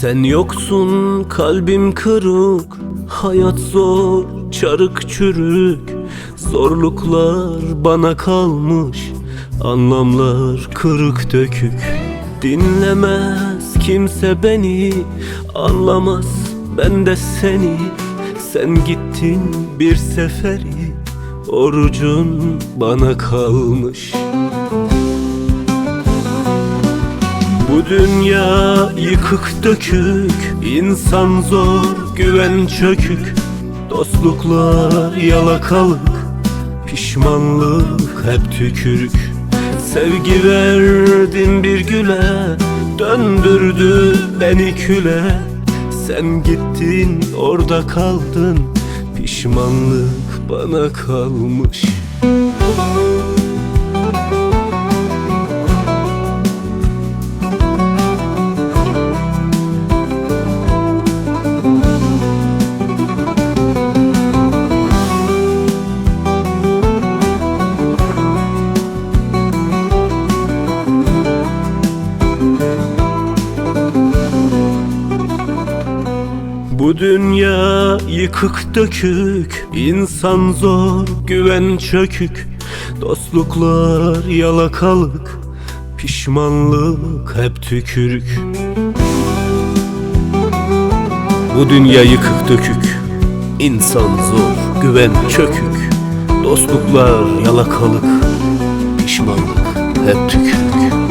Sen yoksun kalbim kırık Hayat zor çarık çürük Zorluklar bana kalmış Anlamlar kırık dökük. Dinlemez kimse beni Anlamaz ben de seni. Sen gittin bir seferi Orucun bana kalmış. Bu dünya yıkık dökük insan zor güven çökük Dostluklar yalakalık Pişmanlık hep tükürük. Sevgi verdim bir güle Döndürdü beni küle. Sen gittin orada kaldın Pişmanlık bana kalmış Bu dünya yıkık dökük insan zor güven çökük. Dostluklar yalakalık Pişmanlık hep tükürük. Bu dünya yıkık dökük insan zor güven çökük. Dostluklar yalakalık Pişmanlık hep tükürük